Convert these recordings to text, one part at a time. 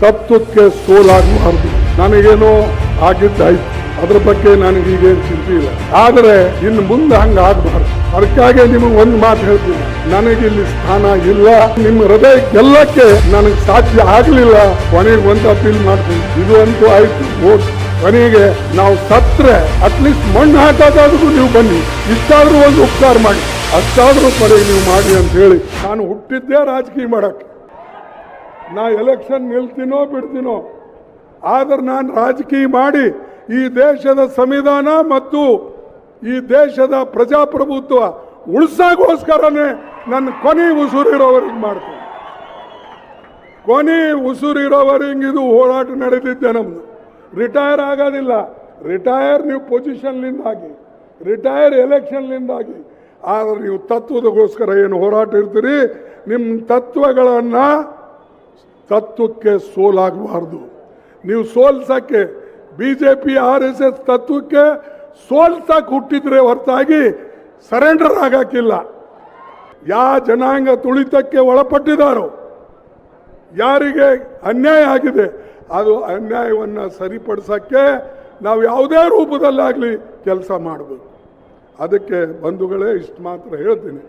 ತತ್ವಕ್ಕೆ ಸೋಲಾಗಬಾರದು ನನಗೇನೋ ಆಗಿದ್ದಾಯ್ತು. ಅದ್ರ ಬಗ್ಗೆ ನನಗೀಗೇನು ಚಿಂತೆ ಇಲ್ಲ. ಆದರೆ ಇನ್ನು ಮುಂದೆ ಹಂಗೆ ಆಗಬಾರ್ದು. ಅದಕ್ಕಾಗಿ ನಿಮಗೆ ಒಂದು ಮಾತು ಹೇಳ್ತೀನಿ. ನನಗಿಲ್ಲಿ ಸ್ಥಾನ ಇಲ್ಲ. ನಿಮ್ಮ ಹೃದಯ ಗೆಲ್ಲಕ್ಕೆ ನನಗೆ ಸಾಧ್ಯ ಆಗಲಿಲ್ಲ. ಕೊನೆಗೆ ಒಂದು ಅಪೀಲ್ ಮಾಡ್ತೀನಿ. ಇದು ಅಂತೂ ಆಯ್ತು. ಓಟ್ ಕೊನೆಗೆ ನಾವು ಸತ್ರೆ ಅಟ್ಲೀಸ್ಟ್ ಮಣ್ಣು ಹಾಕೋದಾದ್ರೂ ನೀವು ಬನ್ನಿ. ಇಷ್ಟಾದರೂ ಒಂದು ಉಪಕಾರ ಮಾಡಿ. ಅಷ್ಟಾದರೂ ಕೊನೆಗೆ ನೀವು ಮಾಡಿ ಅಂತ ಹೇಳಿ. ನಾನು ಹುಟ್ಟಿದ್ದೇ ರಾಜಕೀಯ ಮಾಡಕ್ಕೆ. ನಾ ಎಲೆಕ್ಷನ್ ನಿಲ್ತೀನೋ ಬಿಡ್ತೀನೋ, ಆದ್ರೆ ನಾನು ರಾಜಕೀಯ ಮಾಡಿ ಈ ದೇಶದ ಸಂವಿಧಾನ ಮತ್ತು ಈ ದೇಶದ ಪ್ರಜಾಪ್ರಭುತ್ವ ಉಳಿಸೋಗೋಸ್ಕರನೇ ನನ್ನ ಕೊನೆ ಉಸುರಿರೋವರೆಗೆ ಮಾಡ್ತೀನಿ. ಕೊನೆ ಉಸುರಿರೋವರೆಗೆ ಇದು ಹೋರಾಟ ನಡೆದಿದ್ದೆ ನಮ್ಮದು ರಿಟೈರ್ ಆಗೋದಿಲ್ಲ. ರಿಟೈರ್ ನೀವು ಪೊಸಿಷನ್ಲಿಂದಾಗಿ ರಿಟೈರ್ ಎಲೆಕ್ಷನ್ಲಿಂದಾಗಿ ಆದರೆ ನೀವು ತತ್ವದಗೋಸ್ಕರ ಏನು ಹೋರಾಟ ಇರ್ತೀರಿ? ನಿಮ್ಮ ತತ್ವಗಳನ್ನು ತತ್ವಕ್ಕೆ ಸೋಲಾಗಬಾರ್ದು. ನೀವು ಸೋಲ್ಸಕ್ಕೆ B J P R S S ತತ್ವಕ್ಕೆ ಸೋಲ್ಸಕ್ಕೆ ಹುಟ್ಟಿದ್ರೆ ಹೊರತಾಗಿ ಸರೆಂಡರ್ ಆಗಕ್ಕಿಲ್ಲ. ಯಾವ ಜನಾಂಗ ತುಳಿತಕ್ಕೆ ಒಳಪಟ್ಟಿದ್ದಾರೋ, ಯಾರಿಗೆ ಅನ್ಯಾಯ ಆಗಿದೆ, ಅದು ಅನ್ಯಾಯವನ್ನು ಸರಿಪಡಿಸೋಕ್ಕೆ ನಾವು ಯಾವುದೇ ರೂಪದಲ್ಲಾಗಲಿ ಕೆಲಸ ಮಾಡಬೇಕು. ಅದಕ್ಕೆ ಬಂಧುಗಳೇ ಇಷ್ಟು ಮಾತ್ರ ಹೇಳ್ತೀನಿ.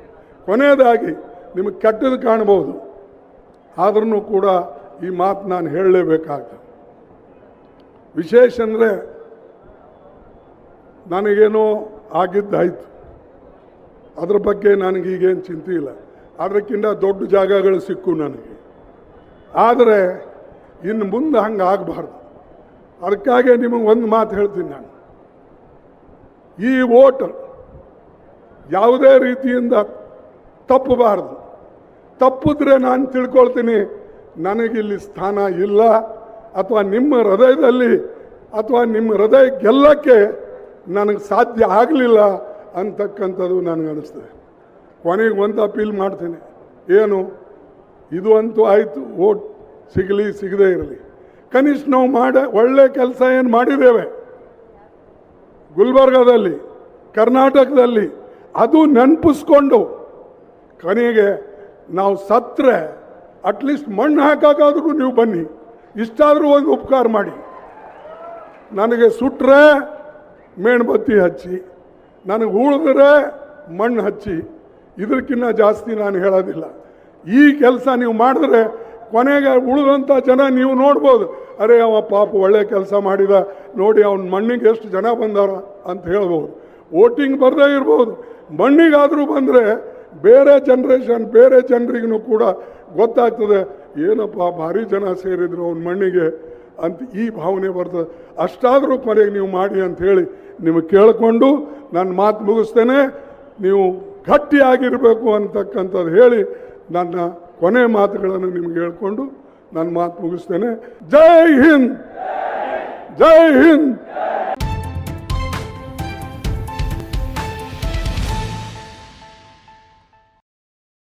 ಕೊನೆಯದಾಗಿ ನಿಮಗೆ ಕೆಟ್ಟದ್ದು ಕಾಣಬಹುದು. ಆದ್ರೂ ಕೂಡ ಈ ಮಾತು ನಾನು ಹೇಳಲೇಬೇಕಾಗ್ತದೆ. ವಿಶೇಷ ಅಂದರೆ ನನಗೇನೋ ಆಗಿದ್ದಾಯಿತು. ಅದ್ರ ಬಗ್ಗೆ ನನಗೀಗೇನು ಚಿಂತೆ ಇಲ್ಲ. ಅದಕ್ಕಿಂತ ದೊಡ್ಡ ಜಾಗಗಳು ಸಿಕ್ಕು ನನಗೆ. ಆದರೆ ಇನ್ನು ಮುಂದೆ ಹಂಗೆ ಆಗಬಾರ್ದು. ಅದಕ್ಕಾಗಿ ನಿಮಗೆ ಒಂದು ಮಾತು ಹೇಳ್ತೀನಿ ನಾನು. ಈ ಓಟ್ ಯಾವುದೇ ರೀತಿಯಿಂದ ತಪ್ಪಬಾರ್ದು. ತಪ್ಪಿದ್ರೆ ನಾನು ತಿಳ್ಕೊಳ್ತೀನಿ. ನನಗಿಲ್ಲಿ ಸ್ಥಾನ ಇಲ್ಲ. ಅಥವಾ ನಿಮ್ಮ ಹೃದಯದಲ್ಲಿ, ಅಥವಾ ನಿಮ್ಮ ಹೃದಯ ಗೆಲ್ಲಕ್ಕೆ ನನಗೆ ಸಾಧ್ಯ ಆಗಲಿಲ್ಲ ಅಂತಕ್ಕಂಥದ್ದು ನನಗನ್ನಿಸ್ತದೆ ಕೊನೆಗೆ ಒಂದು ಅಪೀಲ್ ಮಾಡ್ತೀನಿ. ಏನು? ಇದು ಅಂತೂ ಆಯಿತು. ಓಟ್ ಸಿಗಲಿ, ಸಿಗದೇ ಇರಲಿ. ಕನಿಷ್ಠ ನಾವು ಮಾಡ, ಒಳ್ಳೆ ಕೆಲಸ ಏನು ಮಾಡಿದ್ದೇವೆ? ಗುಲ್ಬರ್ಗದಲ್ಲಿ, ಕರ್ನಾಟಕದಲ್ಲಿ, ಅದು ನೆನಪಿಸ್ಕೊಂಡು, ಕೊನೆಗೆ ನಾವು ಸತ್ತರೆ ಅಟ್ಲೀಸ್ಟ್ ಮಣ್ಣು ಹಾಕೋಕ್ಕಾದ್ರೂ ನೀವು ಬನ್ನಿ. ಇಷ್ಟಾದರೂ ಒಂದು ಉಪಕಾರ ಮಾಡಿ. ನನಗೆ ಸುಟ್ಟರೆ ಮೇಣಬತ್ತಿ ಹಚ್ಚಿ, ನನಗೆ ಉಳಿದ್ರೆ ಮಣ್ಣು ಹಚ್ಚಿ. ಇದಕ್ಕಿಂತ ಜಾಸ್ತಿ ನಾನು ಹೇಳೋದಿಲ್ಲ. ಈ ಕೆಲಸ ನೀವು ಮಾಡಿದ್ರೆ ಕೊನೆಗೆ ಉಳಿದಂಥ ಜನ ನೀವು ನೋಡ್ಬೋದು. ಅರೆ, ಅವ ಪಾಪ ಒಳ್ಳೆ ಕೆಲಸ ಮಾಡಿದ, ನೋಡಿ ಅವನ ಮಣ್ಣಿಗೆ ಎಷ್ಟು ಜನ ಬಂದಾರ ಅಂತ ಹೇಳ್ಬೋದು. ವೋಟಿಂಗ್ ಬರದೇ ಇರ್ಬೋದು. ಮಣ್ಣಿಗಾದರೂ ಬಂದರೆ ಬೇರೆ ಜನ್ರೇಷನ್ ಬೇರೆ ಜನರಿಗೂ ಕೂಡ ಗೊತ್ತಾಗ್ತದೆ, ಏನಪ್ಪ ಭಾರಿ ಜನ ಸೇರಿದ್ರು ಅವನ ಮಣ್ಣಿಗೆ ಅಂತ ಈ ಭಾವನೆ ಬರ್ತದೆ. ಅಷ್ಟಾದರೂ ಕೊನೆಗೆ ನೀವು ಮಾಡಿ ಅಂತ ಹೇಳಿ ನಿಮಗೆ ಕೇಳಿಕೊಂಡು ನನ್ನ ಮಾತು ಮುಗಿಸ್ತೇನೆ. ನೀವು ಗಟ್ಟಿಯಾಗಿರಬೇಕು ಅಂತಕ್ಕಂಥದ್ದು ಹೇಳಿ ನನ್ನ ಕೊನೆ ಮಾತುಗಳನ್ನು ನಿಮ್ಗೆ ಹೇಳ್ಕೊಂಡು ನನ್ನ ಮಾತು ಮುಗಿಸ್ತೇನೆ. ಜೈ ಹಿಂದ್! ಜೈ ಹಿಂದ್!